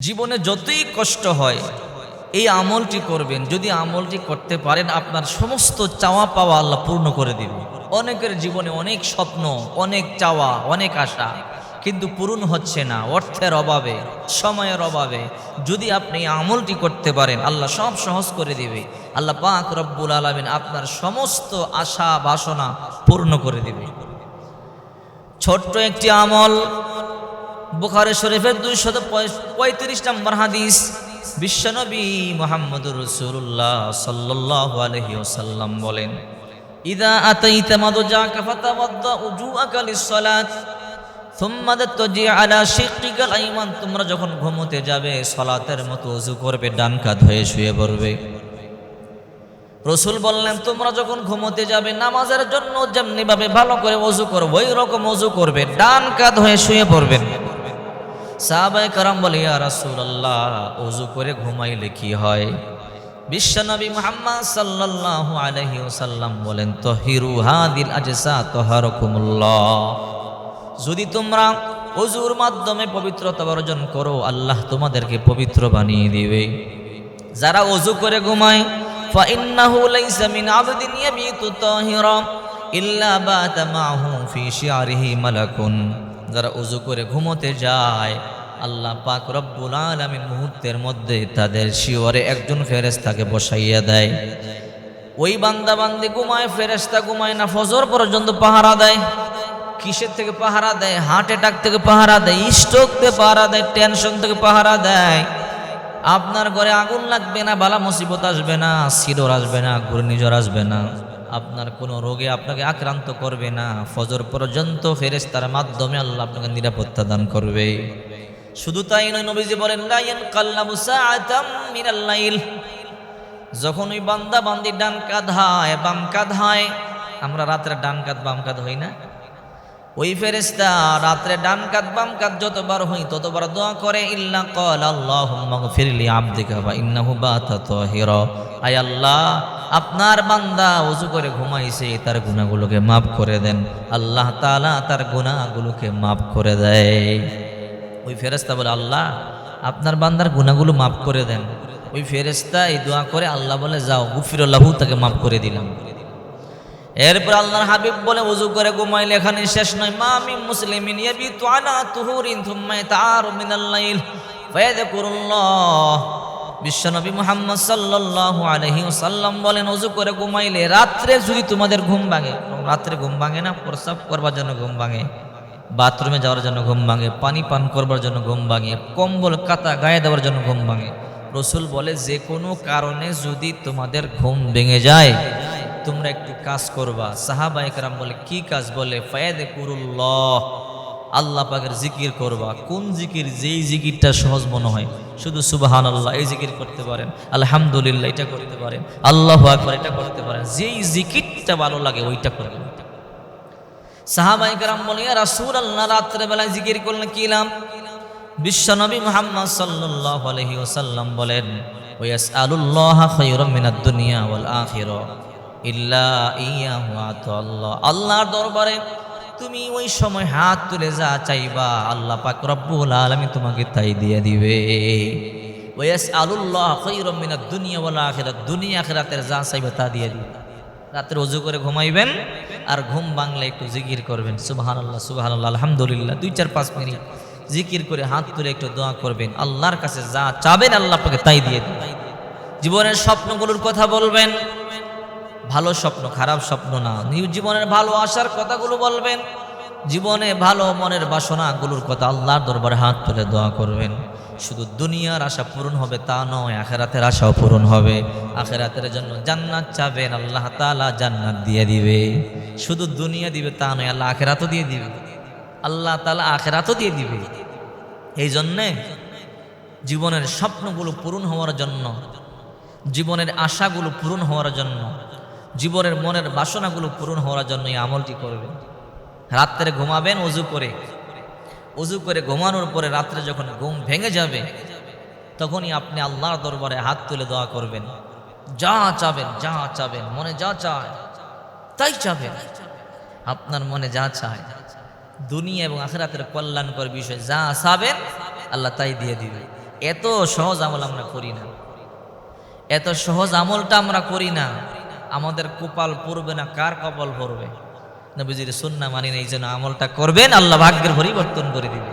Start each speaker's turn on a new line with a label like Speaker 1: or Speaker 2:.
Speaker 1: জীবনে যতই কষ্ট হয়, এই আমলটি করবেন। যদি আমলটি করতে পারেন, আপনার সমস্ত চাওয়া পাওয়া আল্লাহ পূর্ণ করে দিবে অনেকের জীবনে অনেক স্বপ্ন, অনেক চাওয়া, অনেক আশা, কিন্তু পূরণ হচ্ছে না, অর্থের অভাবে, সময়ের অভাবে। যদি আপনি আমলটি করতে পারেন, আল্লাহ সব সহজ করে দিবে। আল্লাহ পাক রব্বুল আলমিন আপনার সমস্ত আশা, বাসনা পূর্ণ করে দিবে। ছোট্ট একটি আমল বুখারে শরীফের দুইশত পঁয়ত্রিশ নম্বর হাদিস। বিশ্বনবী মোহাম্মদ রসুল্লাহ সাল্লাহ আলহি ওসাল্লাম বলেন, ইদা আতাইতা মাদজাকা ফাতাওয়াদ্দা উজুআকা লিসসালাত থুম্মা তাজি আলা শিক্কিকাল আইমান তোমরা যখন ঘুমোতে যাবে, সলাতের মতো ওযু করবে, ডান কাঁধ হয়ে শুয়ে পড়বে। রসুল বললেন, তোমরা যখন ঘুমোতে যাবে, নামাজের জন্য যেমনি ভাবে ভালো করে অজু করব ওই রকম অজু করবে, ডান কাঁধ হয়ে শুয়ে পড়বেন সাহাবাই কারাম বলে ইয়া রাসূলুল্লাহ অজু করে ঘুমাইলে কি হয় বিশ্বনবী মুহাম্মদ সাল্লাল্লাহু আলাইহি ওয়াসাল্লাম বলেন তহিরু হাদিল আজসা তহারকুমুল্লাহ যদি তোমরা অজুর মাধ্যমে পবিত্রতা অর্জন করো আল্লাহ তোমাদেরকে পবিত্র বানিয়ে দিবে যারা অজু করে ঘুমায় فإنه ليس من عبد يبيت طاهرا إلا بات معه في شعره ملك যারা অজু করে ঘুমোতে যায়, আল্লাহ পাক রব্বুল আলামিন মুহূর্তের মধ্যে তাদের শিওরে একজন ফেরেশতাকে বসাইয়া দেয়। ওই বান্দা বান্দি ঘুমায়, ফেরেশতা ঘুমায় না, ফজর পর্যন্ত পাহারা দেয়। কিসের থেকে পাহারা দেয়? হার্ট অ্যাটাক থেকে পাহারা দেয় স্ট্রোক থেকে পাহারা দেয় টেনশন থেকে পাহারা দেয়। আপনার ঘরে আগুন লাগবে না, বালা মুসিবত আসবে না সিডর আসবে না, ঘূর্ণিঝড় আসবে না। আপনার কোনো রোগে আপনাকে আক্রান্ত করবে না। ফজর পর্যন্ত ফেরেস্তার মাধ্যমে আল্লাহ আপনাকে নিরাপত্তা দান করবে। শুধু তাই নয়, নবীজি বলেন লাইন যখন ওই বান্দা বান্দি ডান কাঁধ হয়, বাম কাঁধ হয়, আমরা রাতের ডান কাঁধ, বাম কাঁধ হই না? ওই ফেরেস্তা রাত্রে ডান কাঁধ বাম কাঁধ যতবার হই ততবার দোয়া করে, ইল্লা কল আল্লাহ ফিরলি আবদিকা বা ইন্নাহু তাহিরা। আয় আল্লাহ, আপনার বান্দা উজু করে ঘুমাইছে, তার গুণাগুলোকে মাফ করে দেন। আল্লাহ তাআলা তার গুণাগুলোকে মাফ করে দেয়। ওই ফেরেস্তা বলে, আল্লাহ, আপনার বান্দার গুণাগুলো মাফ করে দেন। ওই ফেরেস্তা এই দোয়া করে, আল্লাহ বলে, যাও, গুফিরুল্লাহু তাকে মাফ করে দিলাম। এরপর আল্লাহর হাবিব বলে, উজু করে ঘুমাইলে এখানে শেষ নয়। মা আমি মুসলিমিন ফায়াযকুরুল্লাহ। বিশ্বনবী মুহাম্মদ সাল্লাল্লাহু আলাইহি ওয়াসাল্লাম বলেন, উজু করে ঘুমাইলে রাত্রে যদি তোমাদের ঘুম ভাঙে রাত্রে ঘুম ভাঙে না, প্রস্রাব করবার জন্য ঘুম ভাঙে, বাথরুমে যাওয়ার জন্য ঘুম ভাঙে, পানি পান করবার জন্য ঘুম ভাঙে, কম্বল কাতা গায়ে দেওয়ার জন্য ঘুম ভাঙে, রসুল বলে, যে কোনো কারণে যদি তোমাদের ঘুম ভেঙে যায় তোমরা একটু কাজ করবা। সাহাবা একরাম বলে, কি কাজ? বলে ফায়াদে কুরুল্লাহ আল্লাহ পাকের জিকির করবা। কোন জিকির? যেই জিকিরটা সহজ মনে হয়। শুধু সুবাহান আল্লাহ এই জিকির করতে পারেন। আলহামদুলিল্লাহ, এটা করতে পারেন। আল্লাহ আকবর, এটা করতে পারেন। যেই জিকিরটা ভালো লাগে, ওইটা করবেন সাহাবাই কারাম বলে রাসুল আল্লাহ রাত্রেবেলায় জিকির করলেন কি নাম বিশ্বনবী মুহাম্মদ সাল্লাল্লাহু আলাইহি ওয়াসাল্লাম বলেন, ওয়াসআলুল্লাহ খায়রাম মিনাদ দুনিয়া ওয়াল আখিরা। ইল্লা ইয়াহু আল্লাহ আল্লাহর দরবারে তুমি ওই সময় হাত তুলে যা চাইবা, আল্লাহ পাক রব্বুল আলামিন তোমাকে তাই দিয়ে দিবে। ওয়াসআলুল্লাহ খায়রাম মিনাদ দুনিয়া ওয়াল আখিরা দুনিয়া আখিরাতের যা চাইবা তা দিয়ে দিবে। রাত্রে অজু করে ঘুমাইবেন আর ঘুম বাংলা একটু জিকির করবেন। সুবাহান আল্লাহ সুবাহান আল্লাহ আলহামদুলিল্লাহ, দুই চার পাঁচ মিনিট জিকির করে হাত তুলে একটু দোয়া করবেন। আল্লাহর কাছে যা চাবেন আল্লাহ আপনাকে তাই দিয়ে দিন জীবনের স্বপ্নগুলোর কথা বলবেন ভালো স্বপ্ন, খারাপ স্বপ্ন না। জীবনের ভালো আসার কথাগুলো বলবেন, জীবনে ভালো মনের বাসনাগুলোর কথা আল্লাহর দরবারে হাত তুলে দোয়া করবেন। শুধু দুনিয়ার আশা পূরণ হবে তা নয়, আখেরাতের আশাও পূরণ হবে। আখেরাতের জন্য জান্নাত চাবেন, আল্লাহ তালা জান্নাত দিয়ে দিবে। শুধু দুনিয়া দিবে তা নয়, আল্লাহ আখেরাতও দিয়ে দিবে। আল্লাহ তালা আখেরাতও দিয়ে দিবে। এই জন্যে জীবনের স্বপ্নগুলো পূরণ হওয়ার জন্য, জীবনের আশাগুলো পূরণ হওয়ার জন্য জীবনের মনের বাসনাগুলো পূরণ হওয়ার জন্য এই আমলটি করবেন। রাত্রে ঘুমাবেন, অজু করে। অজু করে ঘুমানোর পরে রাত্রে যখন ঘুম ভেঙে যাবে, তখনই আপনি আল্লাহর দরবারে হাত তুলে দোয়া করবেন। যা চাবেন যা চাবেন, মনে যা চায়, তাই চাবেন। আপনার মনে যা চায়, দুনিয়া এবং আখেরাতের কল্যাণকর বিষয় যা চাবেন, আল্লাহ তাই দিয়ে দিবে এত সহজ আমল আমরা করি না। এত সহজ আমলটা আমরা করি না। আমাদের কপাল পড়বে না, কার কপাল পড়বে? নবীজির সুন্না মানি না, এই জন্য আমলটা করবেন, আল্লাহ ভাগ্যের পরিবর্তন করে দিবে